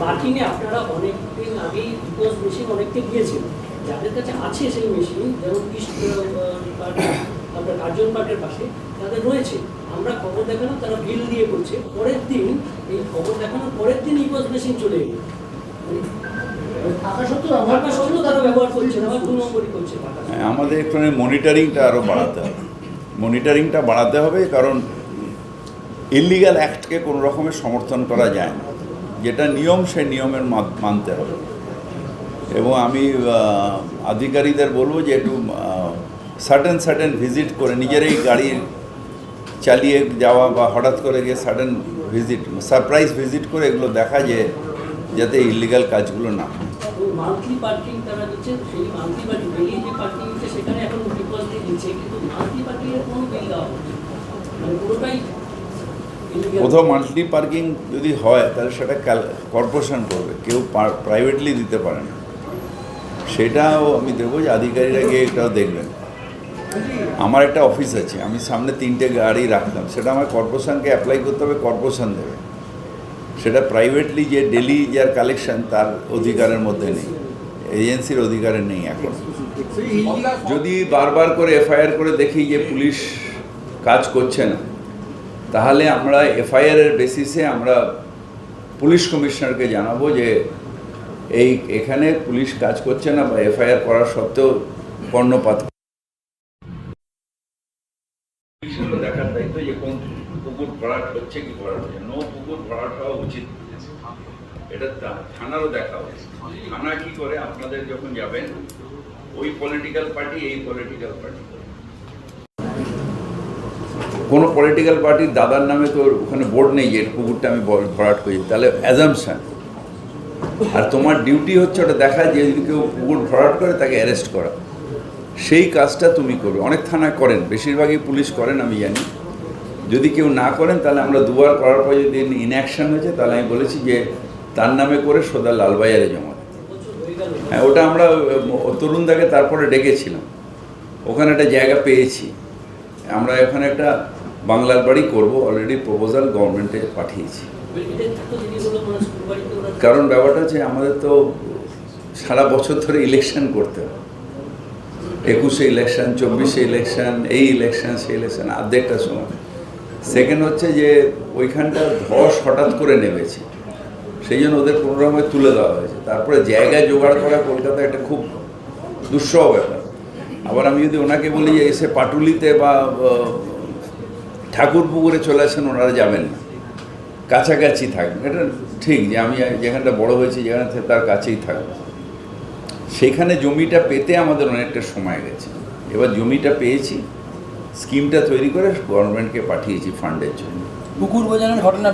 মার্কিনে আপনারা অনেকদিন আগেই রিপোজ মেশিন অনেককে দিয়েছেন যাদের কাছে আছে সেই মেশিন যেমন ইস্ট আপনার কার্জন পার্কের পাশে তাদের রয়েছে। আমরা খবর দেখানো তারা বিল দিয়ে করছে। পরের দিন এই খবর দেখানোর পরের দিন ইপোজ মেশিন চলে এলো। থাকা সত্ত্বেও ব্যবহার ঢাকা সত্ত্বেও তারা ব্যবহার করছে না আবার দু নম্বরই করছে। ঢাকা হ্যাঁ, আমাদের এখানে মনিটরিংটা আরও বাড়াতে হবে। মনিটরিংটা বাড়াতে হবে কারণ ইলিগাল অ্যাক্টকে কোনো রকমের সমর্থন করা যায় না। যেটা নিয়ম, সেই নিয়মের মানতে হবে এবং আমি আধিকারিকদের বলব যে একটু সার্টেন সার্টেন ভিজিট করে নিজেরাই গাড়ি চালিয়ে যাওয়া বা হঠাৎ করে গিয়ে সাডেন ভিজিট সারপ্রাইজ ভিজিট করে এগুলো দেখা যে, যাতে ইলিগাল কাজগুলো না হয়। কোথাও মান্থলি পার্কিং যদি হয়, তাহলে সেটা কর্পোরেশন করবে। কেউ প্রাইভেটলি দিতে পারে না। সেটাও আমি দেবো যে আধিকারিকরা গিয়ে এটাও দেখবেন। আমার একটা অফিস আছে, আমি সামনে তিনটে গাড়ি রাখলাম। সেটা আমার কর্পোরেশনকে অ্যাপ্লাই করতে হবে কর্পোরেশন দেবে। সেটা প্রাইভেটলি যে ডেলি যার কালেকশন তার অধিকারের মধ্যে নেই। এজেন্সির অধিকারে নেই এখন। যদি বারবার করে এফআইআর করে দেখি যে পুলিশ কাজ করছে না তাহলে আমরা এফআইআর এর বেসিসে আমরা পুলিশ কমিশনারকে জানাব যে এই, এখানে পুলিশ কাজ করছে না বা এফআইআর করার সত্ত্বেও পুলিশেরও দেখার দায়িত্ব যে কোন ভরাট কি ভরাট থানারও দেখা উচিত। থানা কি করে? আপনাদের যখন যাবেন, ওই পলিটিক্যাল পার্টি এই পলিটিক্যাল পার্টি কোনো পলিটিক্যাল পার্টির দাদার নামে তো ওখানে বোর্ড নেই যে পুকুরটা আমি ভরাট করেছি তাহলে অ্যাজামশন আর তোমার ডিউটি হচ্ছে ওটা দেখা যে যদি কেউ পুকুর ভরাট করে তাকে অ্যারেস্ট করা। সেই কাজটা তুমি করবে অনেক থানায় করেন বেশিরভাগই পুলিশ করেন আমি জানি। যদি কেউ না করেন তাহলে আমরা দুবার করার পর যদি ইনঅ্যাকশন হয়েছে তাহলে আমি বলেছি যে তার নামে করে সোদা লালবাজারে জমা হয়ে ওটা আমরা আহ, তরুণদাকে তারপরে ডেকেছিলাম। ওখানে একটা জায়গা পেয়েছি। আমরা এখানে একটা বাংলার বাড়ি করব অলরেডি প্রপোজাল গভর্নমেন্টে পাঠিয়েছি। কারণ ব্যাপারটা হচ্ছে আমাদের তো সারা বছর ধরে ইলেকশন করতে হয়। একুশে ইলেকশন চব্বিশে ইলেকশন এই ইলেকশন সেই ইলেকশন অর্ধেকটা সময়। সেকেন্ড হচ্ছে যে ওইখানটা ধস হঠাৎ করে নেমেছে। সেই জন্য ওদের প্রোগ্রামে তুলে দেওয়া হয়েছে। তারপরে জায়গা জোগাড় করা কলকাতায় একটা খুব দুঃসহ ব্যাপার। আবার আমি যদি ওনাকে বলি যে এসে পাটুলিতে বা আহ, ঠাকুরপুকুরে চলে আসেন ওনারা যাবেন না। কাছাকাছি থাকবেন। এটা ঠিক যে আমি যেখানটা বড় হয়েছি যেখানে তার কাছেই থাকব। সেখানে জমিটা পেতে আমাদের অনেকটা সময় গেছে। এবার জমিটা পেয়েছি স্কিমটা তৈরি করে গভর্নমেন্টকে পাঠিয়েছি ফান্ডের জন্য। পুকুর বোঝানোর ঘটনা